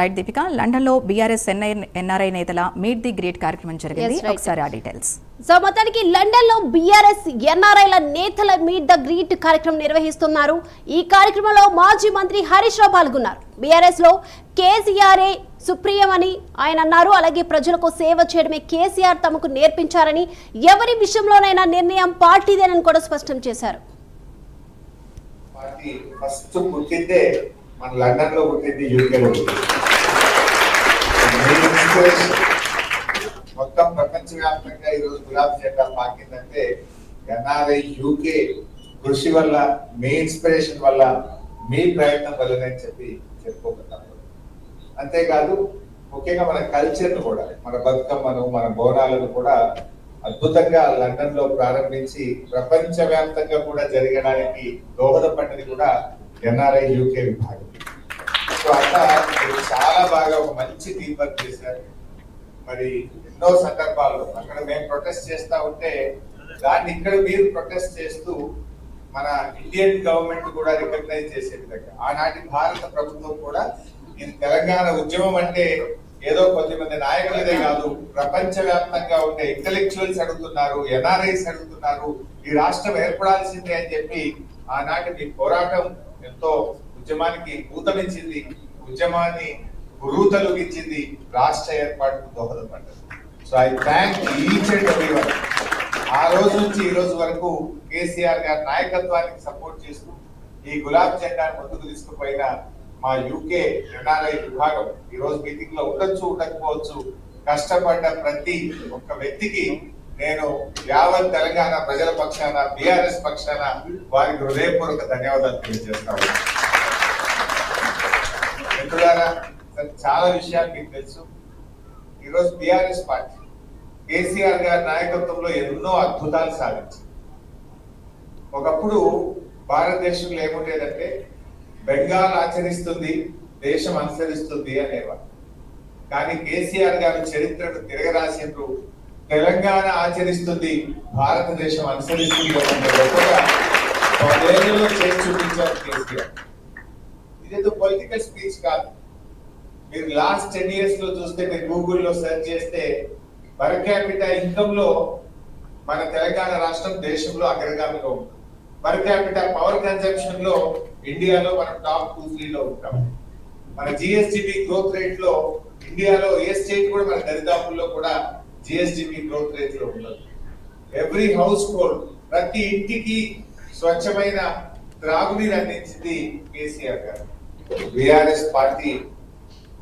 Right Deepika లండన్లో BRS NI NRI నేతల meet the great కార్యక్రమం జరిగింది. ఒకసారి ఆ డీటెయిల్స్ సో మొత్తానికి లండన్లో బీఆర్ఎస్ ఎన్ఆర్ఐల నేతల మీట్ ద గ్రీట్ కార్యక్రమం నిర్వహిస్తున్నారు. ఈ కార్యక్రమంలో మాజీ మంత్రి హరీష్ రావు పాల్గొన్నారు. బీఆర్ఎస్లో కేసీఆర్ఏ సుప్రియం అని ఆయన అన్నారు. అలాగే ప్రజలకు సేవ చేయడమే కేసీఆర్ తమకు నేర్పించారని ఎవరి విషయంలోనైనా నిర్ణయం పార్టీదేనని కూడా స్పష్టం చేశారు. పార్టీ ఫస్ట్ పుట్టిందే మన లండన్లో పుట్టింది యూకేలో పుట్టింది. మొత్తం ప్రపంచవ్యాప్తంగా ఈరోజు గులాబీ జెండా పాకిందంటే ఎన్ఆర్ఐ యూకే కృషి వల్ల మీ ఇన్స్పిరేషన్ వల్ల మీ ప్రయత్నం వల్లనని అని చెప్పి చెప్పుకోగలుగుతాం అంతేకాదు ముఖ్యంగా మన కల్చర్ను కూడా మన బతుకమ్మను మన బోనాలను కూడా అద్భుతంగా లండన్లో ప్రారంభించి ప్రపంచవ్యాప్తంగా కూడా జరగడానికి దోహదపడ్డది కూడా ఎన్ఆర్ఐ యూకే విభాగం. సో మీరు చాలా బాగా ఒక మంచి టీం చేశారు. మరి ఎన్నో సందర్భాల్లో అక్కడ మేము ప్రొటెస్ట్ చేస్తా ఉంటే దాన్ని ఇక్కడ మీరు ప్రొటెస్ట్ చేస్తూ మన ఇండియన్ గవర్నమెంట్ కూడా రికగ్నైజ్ చేసే విధంగా ఆనాటి భారత ప్రభుత్వం కూడా ఇది తెలంగాణ ఉద్యమం అంటే ఏదో కొద్దిమంది నాయకులదే కాదు ప్రపంచ వ్యాప్తంగా ఉండే ఇంటలెక్చువల్స్ అడుగుతున్నారు ఎన్ఆర్ఐస్ అడుగుతున్నారు ఈ రాష్ట్రం ఏర్పడాల్సిందే అని చెప్పి ఆనాటి మీ పోరాటం ఎంతో ఉద్యమానికి ఊతమించింది. ఉద్యమాన్ని ఉరూతలుగించింది రాష్ట్ర ఏర్పాటుకు దోహదపడ్డది. So I thank each and every one ఆ రోజు నుంచి ఈ రోజు వరకు కేసీఆర్ గారి నాయకత్వానికి సపోర్ట్ చేస్తూ ఈ గులాబ్ జెండాను ముందుకు తీసుకుపోయిన మా యూకే ఎన్ఆర్ఐ విభాగం ఈ రోజు మీటింగ్లో ఉండొచ్చు ఉండకపోవచ్చు కష్టపడ్డ ప్రతి ఒక్క వ్యక్తికి నేను యావత్ తెలంగాణ ప్రజల పక్షాన బీఆర్ఎస్ పక్షాన వారికి హృదయపూర్వక ధన్యవాదాలు తెలియజేస్తాను మిత్రులారా చాలా విషయాలు మీకు తెలుసు. ఈరోజు బీఆర్ఎస్ పార్టీ కేసీఆర్ గారి నాయకత్వంలో ఎన్నో అద్భుతాలు సాధించింది. ఒకప్పుడు భారతదేశంలో ఏముండేదంటే బెంగాల్ ఆచరిస్తుంది దేశం అనుసరిస్తుంది అనేవారు కానీ కేసీఆర్ గారు చరిత్రను తిరగరాసిండ్రు తెలంగాణ ఆచరిస్తుంది భారతదేశం అనుసరిస్తుంది చేసి చూపించారు కేసీఆర్. ఇదేదో పొలిటికల్ స్పీచ్ కాదు. మీరు లాస్ట్ టెన్ ఇయర్స్లో చూస్తే మీరు గూగుల్లో సెర్చ్ చేస్తే పర్ క్యాపిటల్ ఇన్కమ్లో మన తెలంగాణ రాష్ట్రం దేశంలో అగ్రగామిలో ఉంటుంది. పర్ క్యాపిటల్ పవర్ కన్సంప్షన్లో ఇండియాలో మనం టాప్ టూ త్రీలో ఉంటాం. మన జిఎస్టిబి గ్రోత్ రేట్లో ఇండియాలో ఏ స్టేట్ కూడా మన దరిదాపుల్లో కూడా జిఎస్టిబి గ్రోత్ రేట్లో ఉండదు. ఎవ్రీ హౌస్ హోల్డ్ ప్రతి ఇంటికి స్వచ్ఛమైన త్రాగునీరు అందించింది కేసీఆర్ గారు. BRS party